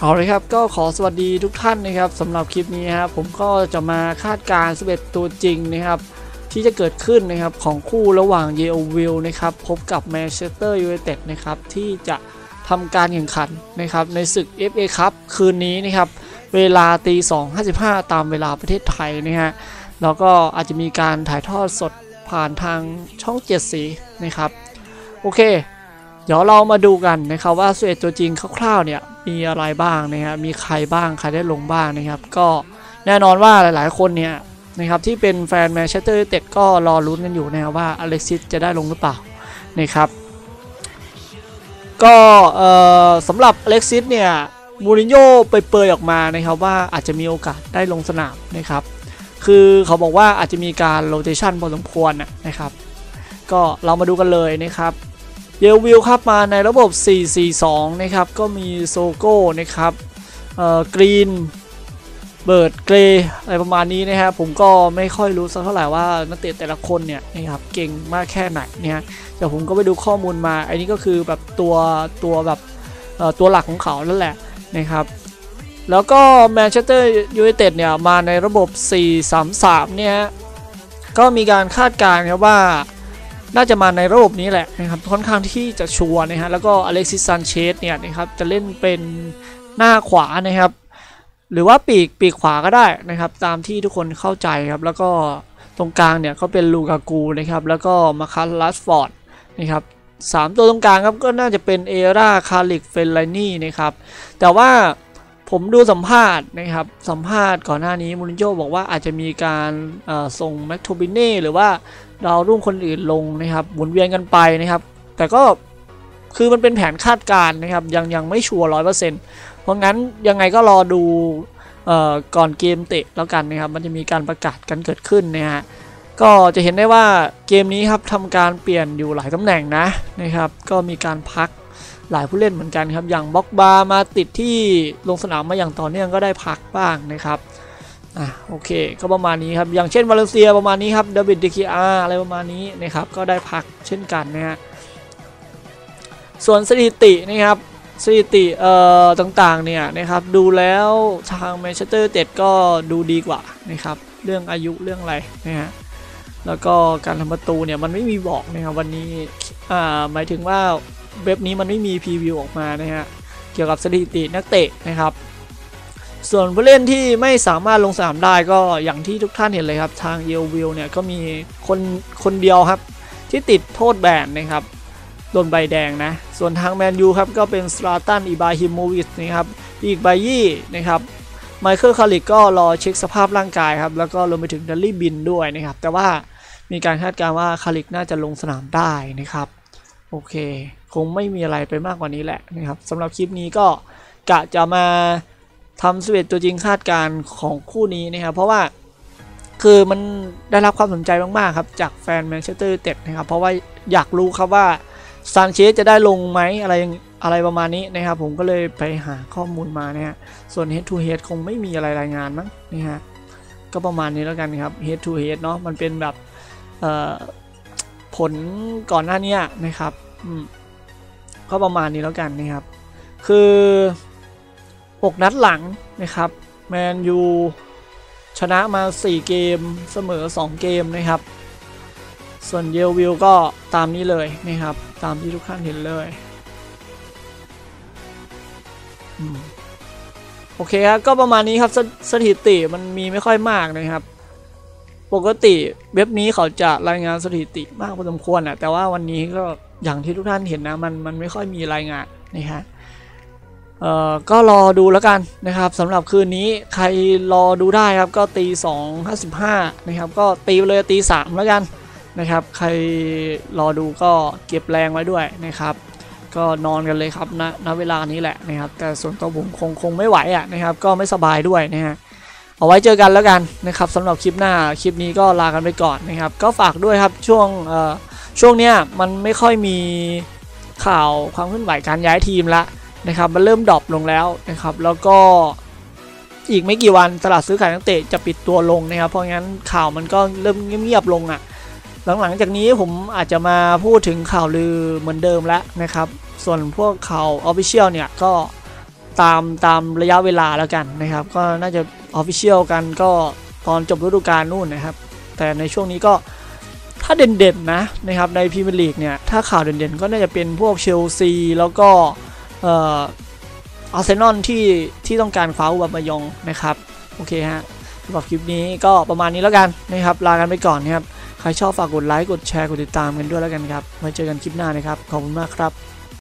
เอาเลยครับก็ขอสวัสดีทุกท่านนะครับสำหรับคลิปนี้ครับผมก็จะมาคาดการณ์11 ตัวจริงนะครับ ที่จะเกิดขึ้นนะครับของคู่ระหว่างเยโอวิลนะครับพบกับแมนเชสเตอร์ยูไนเต็ดนะครับที่จะทำการแข่งขันนะครับในศึก FA ครับคืนนี้นะครับเวลาตี2.55 ตามเวลาประเทศไทยนะฮะแล้วก็อาจจะมีการถ่ายทอดสดผ่านทางช่องเจ็ดสีนะครับ โอเค เดี๋ยวเรามาดูกันนะครับว่าสเวตตัวจริงคร่าวๆเนี่ย มีอะไรบ้างนะครับ มีใครบ้าง ใครได้ลงบ้างนะครับ ก็แน่นอนว่าหลายๆ คนเนี่ยนะครับที่เป็นแฟนแมนเชสเตอร์ยูไนเต็ดก็รอลุ้นกันอยู่นะครับว่าอเล็กซิสจะได้ลงหรือเปล่านะครับก็เอ่อสำหรับอเล็กซิสเนี่ยมูรินโญ่ไปเปยออกมานะครับว่าอาจจะมีโอกาสได้ลงสนามนะครับ คือเขาบอกว่าอาจจะมีการโรเตชันพอสมควรนะครับ ก็เรามาดูกันเลยนะครับ เยลวิลครับมาในระบบ 442 นะครับ ก็มีโซโก้นะครับเอ่อกรีนเบิร์ดเกรย์อะไรประมาณนี้นะครับผมก็ไม่ค่อยรู้สักเท่าไหร่ว่านักเตะแต่ละคนเนี่ยนะครับเก่งมากแค่ไหนเนี่ยแต่ผมก็ไปดูข้อมูลมา อันนี้ก็คือแบบตัวตัวแบบเอ่อตัวหลักของเขานั่นแหละนะครับแล้วก็แมนเชสเตอร์ยูไนเต็ดเนี่ยมาในระบบ 433 เนี่ยก็มีการคาดการณ์ครับว่า น่าจะมาในระบบนี้แหละนะครับค่อนข้างที่จะชัวร์นะฮะแล้วก็อเล็กซิสซันเชสเนี่ยนะครับจะเล่นเป็นหน้าขวานะครับ หรือว่าปีกปีกขวาก็ได้นะครับ ตามที่ทุกคนเข้าใจครับ แล้วก็ตรงกลางเนี่ยก็เป็นลูกากูนะครับ แล้วก็มาคัสลัสฟอร์ดนะครับสามตัวตรงกลางครับก็น่าจะเป็นเอราคาลิกเฟลไลนี่นะครับ แต่ว่าผมดูสัมภาษณ์นะครับ สัมภาษณ์ก่อนหน้านี้มูรินโญ่บอกว่าอาจจะมีการส่งแม็กโทบิเน่หรือว่า ดาวรุ่งคนอื่นลงนะครับหมุนเวียนกันไปนะครับ แต่ก็คือมันเป็นแผนคาดการณ์นะครับ ยังยังไม่ชัวร์ร้อยเปอร์เซ็นต์เพราะงั้นยังไงก็รอดูเอ่อก่อนเกมเตะแล้วกันนะครับ มันจะมีการประกาศกันเกิดขึ้นนะฮะก็จะเห็นได้ว่าเกมนี้ครับทำการเปลี่ยนอยู่หลายตำแหน่งนะนะครับ ก็มีการพักหลายผู้เล่นเหมือนกันครับ อย่างบ็อกบามาติดที่ลงสนามมาอย่างต่อเนื่องก็ได้พักบ้างนะครับ อะโอเคก็ประมาณนี้ครับ อย่างเช่นวาเลนเซียประมาณนี้ครับเดวิดเดคิอาอะไรประมาณนี้นะครับก็ได้พักเช่นกันนะฮะส่วนสถิตินะครับสถิติเอ่อต่างๆเนี่ยนะครับดูแล้วทางแมนเชสเตอร์เต็ดก็ดูดีกว่านะครับเรื่องอายุเรื่องอะไรนะฮะแล้วก็การทำประตูเนี่ยมันไม่มีบอกนะครับวันนี้อ่าหมายถึงว่าเว็บนี้มันไม่มีพรีวิวออกมานะฮะเกี่ยวกับสถิตินักเตะนะครับ ส่วนผู้เล่นที่ไม่สามารถลงสนามได้ก็อย่างที่ทุกท่านเห็นเลยครับ ทางเยลวิลเนี่ยก็มีคนคนเดียวครับ ที่ติดโทษแบนนะครับโดนใบแดงนะ ส่วนทางแมนยูครับก็เป็นสลาตันอิบราฮิโมวิชนะครับอีกใบยี่นะครับไมเคิลคาริกก็รอเช็คสภาพร่างกายครับ แล้วก็รวมไปถึงดัลลี่บินด้วยนะครับ แต่ว่ามีการคาดการณ์ว่าคาริกน่าจะลงสนามได้นะครับ โอเค คงไม่มีอะไรไปมากกว่านี้แหละนะครับสำหรับคลิปนี้ก็กะจะมา ทำสเวตตัวจริงคาดการณ์ของคู่นี้นะครับเพราะว่าคือมันได้รับความสนใจมากๆครับจากแฟนแมนเชสเตอร์เต็ดนะครับเพราะว่าอยากรู้ครับว่าซานเชสจะได้ลงไหมอะไรอะไรประมาณนี้นะครับผมก็เลยไปหาข้อมูลมานะฮะส่วน head to head คงไม่มีอะไรรายงานมั้งนะฮะก็ประมาณนี้แล้วกันครับ head to head เนาะมันเป็นแบบผลก่อนหน้านี้นะครับอืมก็ประมาณนี้แล้วกันนะครับ คือ 6 นัดหลังนะครับแมนยูชนะมา 4 เกมเสมอ 2 เกมนะครับ ส่วนเยลวิลก็ตามนี้เลยนะครับ ตามที่ทุกท่านเห็นเลยอโอเคครับก็ประมาณนี้ครับสสถิติมันมีไม่ค่อยมากนะครับ ปกติเว็บนี้เขาจะรายงานสถิติมากพอสมควรอะแต่ว่าวันนี้ก็อย่างที่ทุกท่านเห็นนะมันมันไม่ค่อยมีรายงานนะฮะ เอ่อก็รอดูแล้วกันนะครับสำหรับคืนนี้ใครรอดูได้ครับก็ตี2 55นะครับก็ตีไปเลยตี3แล้วกันนะครับ ใครรอดูก็เก็บแรงไว้ด้วยนะครับ ก็นอนกันเลยครับณณเวลานี้แหละนะครับ แต่ส่วนตัวผมคงคงไม่ไหวอะนะครับ ก็ไม่สบายด้วยนะฮะเอาไว้เจอกันแล้วกันนะครับสำหรับคลิปหน้าคลิปนี้ก็ลากันไปก่อนนะครับ ก็ฝากด้วยครับช่วงช่วงเนี้ยมันไม่ค่อยมีข่าวความเคลื่อนไหวการย้ายทีมละ นะครับมันเริ่มดรอปลงแล้วนะครับ แล้วก็อีกไม่กี่วันตลาดซื้อขายนักเตะจะปิดตัวลงนะครับ เพราะงั้นข่าวมันก็เริ่มเงียบๆลงอะ่ะหลังๆจากนี้ผมอาจจะมาพูดถึงข่าวลือเหมือนเดิมแล้วนะครับ ส่วนพวกข่าวออฟฟิเชียลเนี่ยก็ตามตามระยะเวลาแล้วกันนะครับ ก็น่าจะออฟฟิเชียลกันก็ตอนจบฤดูกาลนู่นนะครับ แต่ในช่วงนี้ก็ถ้าเด่นๆนะนะครับในพรีเมียร์ลีกเนี่ยถ้าข่าวเด่นๆ ก็น่าจะเป็นพวกเชลซีแล้วก็ อาร์เซนอลที่ที่ต้องการคว้าอุบัมายองนะครับ โอเคฮะสำหรับคลิปนี้ก็ประมาณนี้แล้วกันนะครับลากันไปก่อนนะครับ ใครชอบฝากกดไลค์กดแชร์กดติดตามกันด้วยแล้วกันครับไว้เจอกันคลิปหน้านะครับ ขอบคุณมากครับ